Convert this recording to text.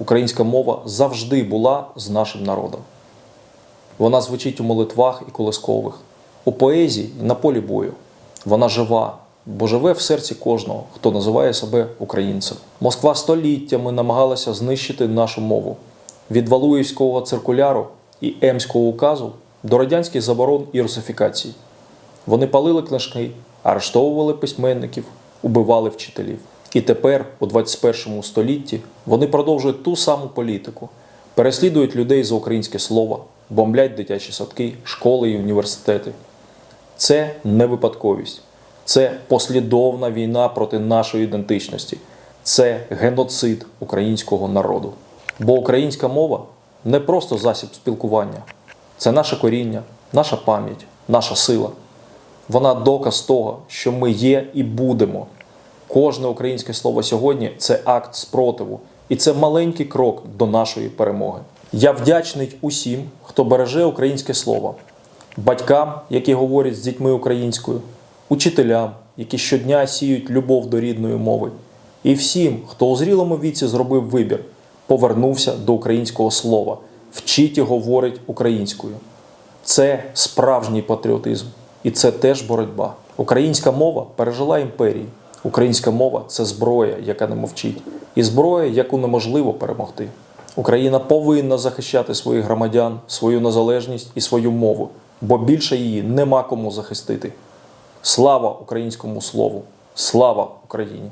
українська мова завжди була з нашим народом. Вона звучить у молитвах і колискових, у поезії і на полі бою. Вона жива, бо живе в серці кожного, хто називає себе українцем. Москва століттями намагалася знищити нашу мову від Валуївського циркуляру і Емського указу до радянських заборон і русифікацій. Вони палили книжки, арештовували письменників, убивали вчителів. І тепер, у 21 столітті, вони продовжують ту саму політику, переслідують людей за українське слово, бомблять дитячі садки, школи і університети. Це не випадковість, це послідовна війна проти нашої ідентичності, це геноцид українського народу. Бо українська мова не просто засіб спілкування, це наше коріння, наша пам'ять, наша сила. Вона доказ того, що ми є і будемо. Кожне українське слово сьогодні це акт спротиву, і це маленький крок до нашої перемоги. Я вдячний усім, хто береже українське слово, батькам, які говорять з дітьми українською, учителям, які щодня сіють любов до рідної мови, і всім, хто у зрілому віці зробив вибір, повернувся до українського слова, вчить і говорить українською. Це справжній патріотизм, і це теж боротьба. Українська мова пережила імперії. Українська мова це зброя, яка не мовчить, і зброя, яку неможливо перемогти. Україна повинна захищати своїх громадян, свою незалежність і свою мову, бо більше її нема кому захистити. Слава українському слову! Слава Україні!